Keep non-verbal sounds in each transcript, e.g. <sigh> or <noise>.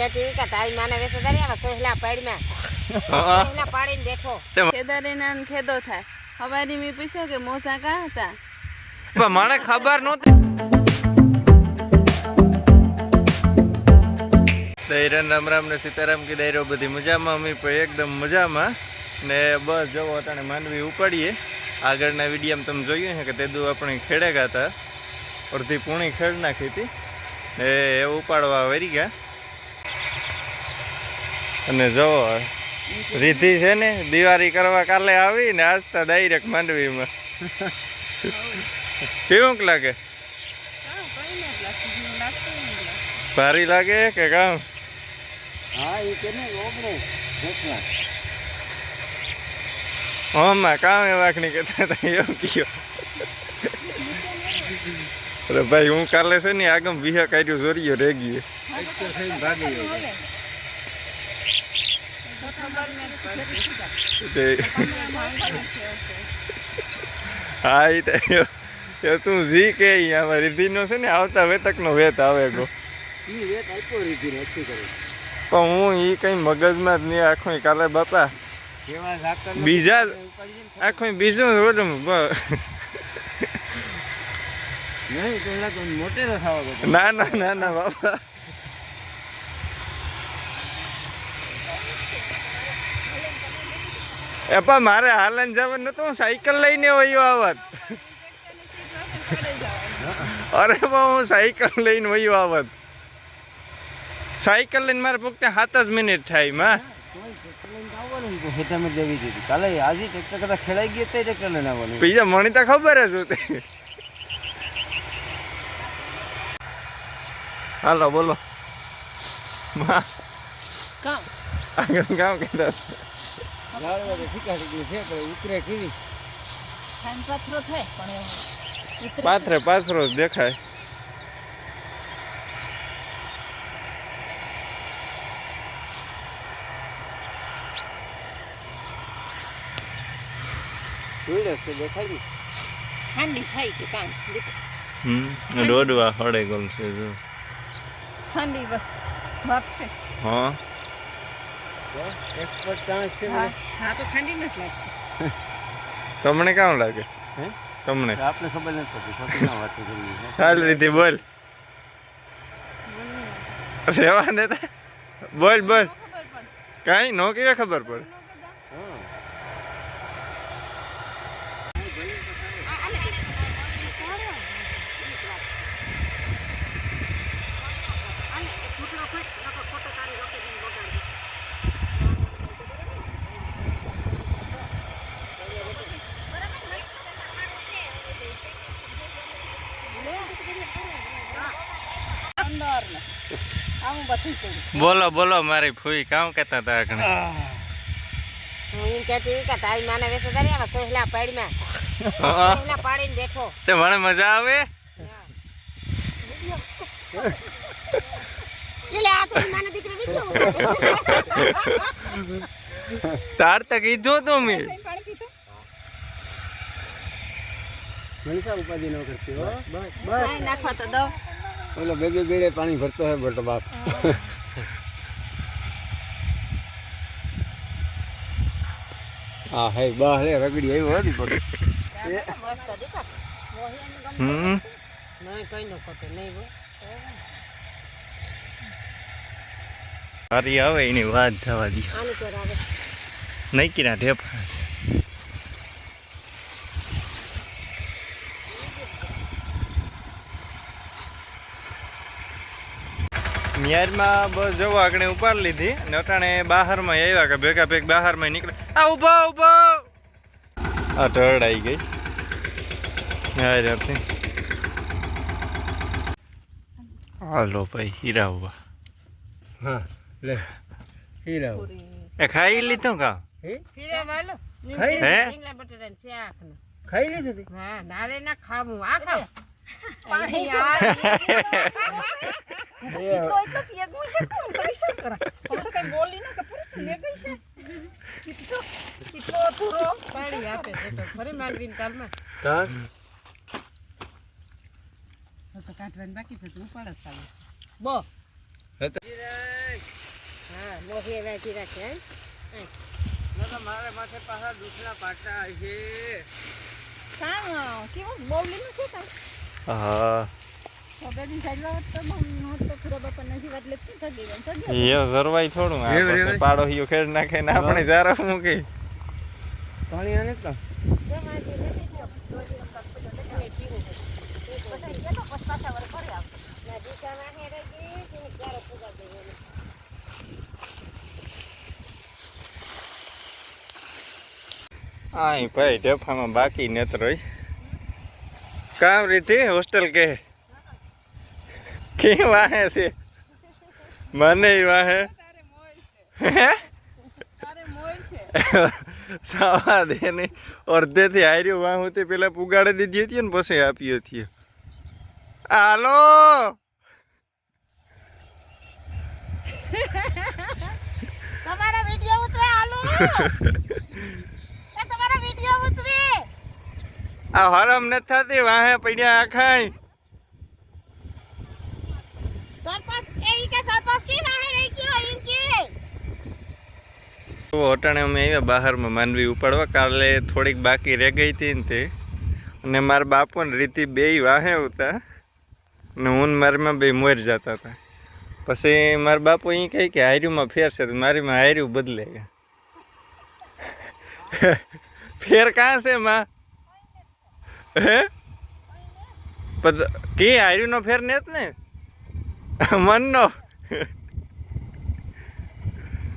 કહેતી કે તારી માને વેસે ધરી સોહલા પાડીમાં. સોહલા પાડીને બેઠો. ખેદારીના ખેદો થાય. હવારી મેં પૂછ્યો કે મોસા કાં હતા? પણ મને ખબર નહોતી. દૈરન રામ રામ ને સીતારામ કી દૈરો બધી મજામાં. અમે પણ એકદમ મજામાં. ને બસ જવો અટાણે માંડવી ઉપાડીએ. આગળના વિડીયામાં તમે જોયું છે કે તેદુ આપણે ખેડે ગયા હતા અડધી પૂણી ખેડ નાખી હતી. ને એ ઉપાડવા વરી ગયા. અને જવો રીધિ છે ને દિવાળી કરવા કાલે આવી ને આજ તો ડાયરેક્ટ માંડવીમાં. <laughs> કેવું લાગે? ભારી લાગે કે કામ? હા એ કે ને ઓગણે જેટલા. કામ એ વાંકણી કરતા હતા એવું કયો. અરે ભાઈ હું કાલે છે ને આગમ વિહા કાઢ્યું જોરિયો રેગીએ ભાગી ગયો હા એ તો તું જી કે અહીંયા રીધિનો છે ને આવતા વેતકનો વેત આવે ગો રીધી પણ હું એ કઈ મગજમાં જ નહીં આખો કાલે બાપા બીજા આખો બીજું ઓલું તો તો ના ના ના ના બાપા એ પણ મારે હાલન જવાનું નતું હું સાયકલ લઈને વયો આવત. અરે પણ હું સાયકલ લઈને વયો આવત. સાયકલ લઈને મારે ફક્ત સાત જ મિનિટ થાયમાં. બીજા મને તો ખબર જ હતી. હાલો બોલો. માં. કામ. આગળ કામ કહેતા લાડવા તો શીખાડી ગયું છે પણ ઉતરે કેવી? પાથરો થાય પણ પાથરે પાથરો જ દેખાય. જોઈ છે દેખાય ઠંડી થઈ કે કામ હમ દોડવા હળે ગમ છે જો. ઠંડી બસ વાપશે હા. એક્સપર્ટ ચાન્સ છે હા તો ઠંડી જ લાગશે <laughs> તમને કેમ લાગે? હે? તમને? આપણે ખબર નથી પડતી ખોટી વાત કરી <laughs> સારી રીતે બોલ. રેવા દેતા બોલ બોલ. ખબર કાંઈ નો કે ખબર પડે. હા. બોલો બોલો મારી ફૂઈ કામ કેતા હતા આગળ હું કે તારી માને વેસે ધરી સોહલા પાડીમાં. સોહલા પાડીને બેઠો. તે મને મજા આવે? એટલે આ તો માનો દીકરો દીકરો તાર તક ઈજો તું મેં પાણી પીધું મનસા ઉપાધિ ન કરતી હો. બસ બસ. નાખવા તો દો. ઓલો બેગે બેડે પાણી ભરતો હોય બટો બાપ. હા હે બા હે રગડી આવ્યો હતી મસ્ત હમ. નહીં કઈ ન ખોટે નહીં હો. સારી આવે એની વાત જવા દી આની નહીં કિના ઢેફા ન્યારમાં બસ જવો આગળ ઉપાડ લીધી અને અટાણે બહારમાં આવ્યા કે ભેગા ભેગ બહારમાં નીકળે. આ ઊભો ઊભો! આ ઢળ આવી ગઈ. હા હાલો ભાઈ હીરા ઊભા. હા લે હીરા એ ખાઈ લીધું કા. ખાઈ લીધું? હા નારે ના ખાવું. આ ખાવ. પાણી એ તો પીએ ગુઈ છે કોણ કરી શું કરા હું તો કઈ બોલી ના કે પૂરી લે ગઈ છે. કેટલો કેટલો પૂરો પાણી આપે છે તો ફરી માંડવીને કાલમાં. તાર તો કાઢવાની બાકી છે તું પડે ચાલુ બો. હા મોહી વેચી રાખે હે? મારે માથે પાછા દુસરા પાટા છે. કામ કેવું? બોલીનું છે તાર હા જરવાય થોડું આ? પાડો હિયો ખેડ નાખે ને આપણે જારા મૂકી પાણી આને તો ભાઈ ઢેફામાં બાકી નેત રહી કામ રીતિ હોસ્ટેલ કે? કે વાહે છે? મને વાહે? સાવા દે અડધેથી હાર્યું વાહ તે પેલા પુગાડી દીધી હતી ને પછી આપી હતી. હાલો! તમારા વીડિયો ઉતરે હાલો <laughs> એ તમારા વીડિયો ઉતરે આ હરમ નથી થતી વાહે પડ્યા આખાય અટાણે અમે આવ્યા બહારમાં માનવી ઉપાડવા કાલે થોડીક બાકી રહી ગઈ હતી ને તે. અને મારા બાપુ ને રીતિ બે વાહે હતા ને હું મારીમાં બે મોર જતા હતા. પછી મારા બાપુ અહીં કહે કે હાર્યુંમાં ફેર છે તો મારીમાં હાર્યું બદલે ગયા. <laughs> ફેર કાં છે માં? હે? કે હાર્યુંનો ફેર ને જ ને? મનનો?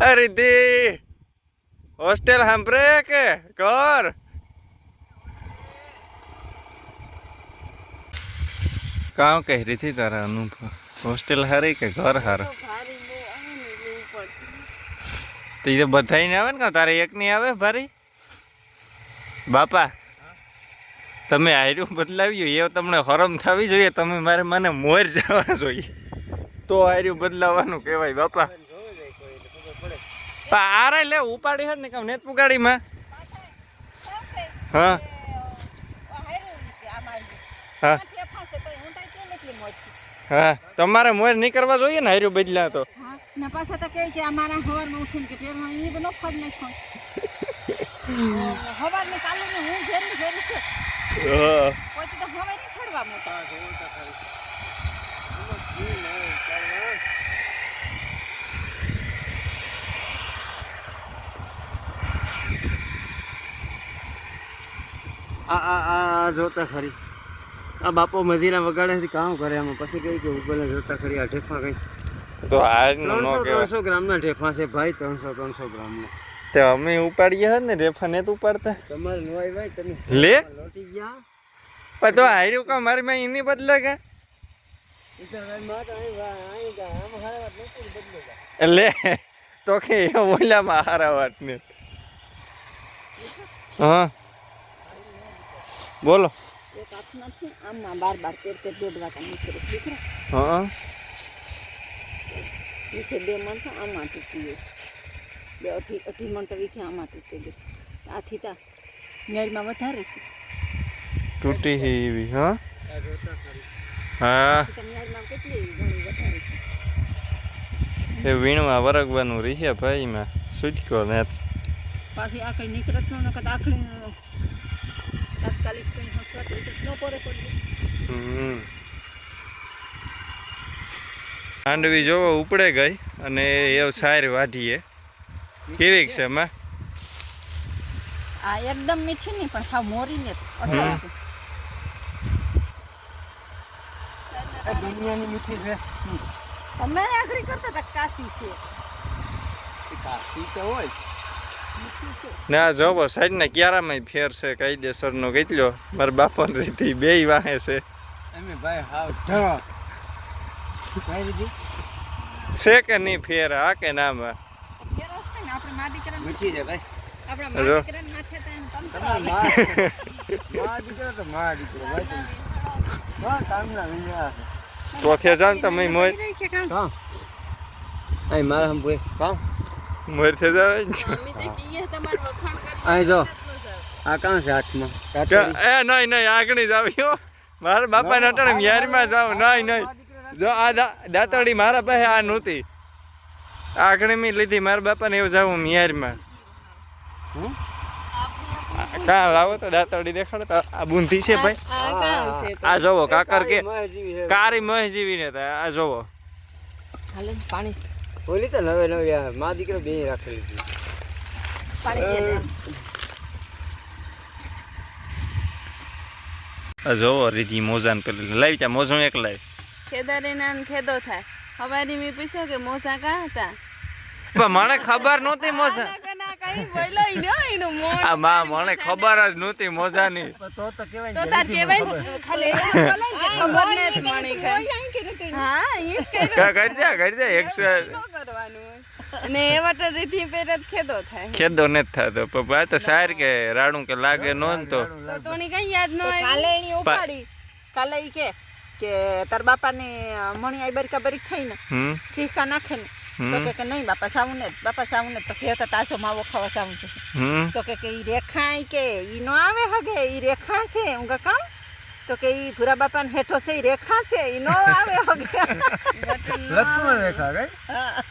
અરે દે! હોસ્ટેલ સાંભળે કે? કર કાં કહી રહી હતી તારા અનુભવ હોસ્ટેલ હારી કે ઘર હાર? તો બધાય આવે ને તારે એક નહીં આવે ભારી? બાપા તમે આયરું બદલાવ્યું એ તમને હરમ થવી જોઈએ. તમે મારે મને મોર જવા જોઈએ. તો આયરું બદલાવાનું કહેવાય બાપા. આરે લે ઉપાડી હતી ને કામ નેત પુગાડીમાં? હા. હા. હા. તમારે મોર નહીં કરવા જોઈએ ને હાર્યું બદલા તો? ને પાછા તો કહે કે અમારા હવારમાં ઉઠીને કે ટેરમાં ઈ તો ફળ નાખો <laughs> હવારની કાલુને હું ઘેરી ઘેરી છે આ આ આ જોતા ખરી. આ બાપો મજીરા વગાડે કામ કરે એમાં. પછી કઈ કે ઉપર જોતા ખરી આ ઢેફા કઈ. તો ત્રણસો ત્રણસો ગ્રામના ઢેફા છે ભાઈ ત્રણસો ત્રણસો ગ્રામના. તે અમે ઉપાડીએ હોત ને રેફાને તો ઉપાડતા. તમારે નવાઈ ભાઈ તમે લે? લોટી ગયા? પણ તો હાર્યું કા મારી માં એની બદલે કે? લે તો કે એ ઓલામાં હારા વાત ને. હા. બોલો. આમાં બાર બાર તેર તેર દોઢ વાટા નીકળે હા. બે માણસો આમાં તૂટી બે અઢી અઢી મણ તો વીખે આમાં તૂટી ગઈ આથી તા ન્યારમાં વધારે છે. તૂટી હે એવી હા? હા. આથી કેટલી વધારે એ વીણમાં વરગવાનું રહી ભાઈ માં સુજકો ને પાછી આ કઈ નીકળત ન નકર આખડી તાત્કાલિક કઈ હસવા તો ન પડે પડી. હમ. માંડવી જોવો ઉપડે ગઈ અને એ સાર વાઢીએ. કેવી છે એમાં? આ એકદમ મીઠી નહીં પણ હા મોરી ને આ દુનિયાની મીઠી છે. અમે આગળ કરતા હતા કાશી છે. કાશી તો હોય. ના જો ના જોવો સાઈડ ને ક્યારામાં ફેર છે કાયદેસરનો કેટલો? મારા બાપાની રીતિ બે વાહે છે. અમે ભાઈ હાવ ઢ કઈ દીધી? છે કે નહીં ફેર હા કે નામાં ને આપણે મા દીકરાને મીઠી છે ભાઈ. આપણા મા દીકરાને માથે તો. મા મા તો મા દીકરો ભાઈ તમે. હા કામના વિના ચોથે જાણ તમે મોર રહી કે કામ? કામ? અહીં મારા હમ ભાઈ કામ? મોર થઈ જાવ? અહીં જો. આ છે હાથમાં? એ નહીં નહીં આગણી જ આવ્યો મારા બાપા નટાણે યારમાં જાવ નહીં નહીં જો આ દાતડી મારા પાસે આ નહોતી. આગળ મેં લીધી મારા બાપાને એવું જાવું મિયારમાં? કાં લાવો તો દાંતડી દેખાડો તો. આ બુંધી છે ભાઈ. આ જોવો કાકર કે. કારી મહ જીવી ને તા આ જોવો. હાલે પાણી. ઓલી તો નવે નવી આ મા દીકરો બે રાખેલી હતી જોવો રીધી મોજાન પેલી લાવી ત્યાં મોજું એક લાવી ખેદારી ને ખેદો થાય. હવારી મેં પૂછ્યો કે મોસા કા હતા? પણ મને ખબર નહોતી મોજા. ના ના કઈ બોલ્યો ઈ નો એનું મોં આ માં મને ખબર જ નહોતી મોજાની. તો તો કેવાય તો તાર કેવાય ને, ખાલી એટલું બોલે ને કે ખબર ને જ મણી હા ઈ જ કર્યું. કા કરી દે કરી દે એક્સ્ટ્રા કરવાનું? અને એવા તો રીતિ પેર ખેદો થાય. ખેદો નથી થતો પપ્પા તો સાર કે રાડું કે લાગે નો ને તો. તો તોની કઈ યાદ ન આવી? કાલે એની ઉપાડી. કાલે ઈ કે કે તાર બાપાને મણી આઈ બરીકા બરીક થઈ ને શીખા નાખે ને તો કે કે નહીં બાપા સાવું ને બાપા સાવું ને તો કે હતા તાસો માવો ખાવા સાવું છે. તો કે કે ઈ રેખા કે ઈ નો આવે હગે ઈ રેખા છે. હું કે કામ? તો કે ઈ ભૂરા બાપાને હેઠો છે ઈ રેખા છે ઈ નો આવે હગે. લક્ષ્મણ રેખા કઈ? હા.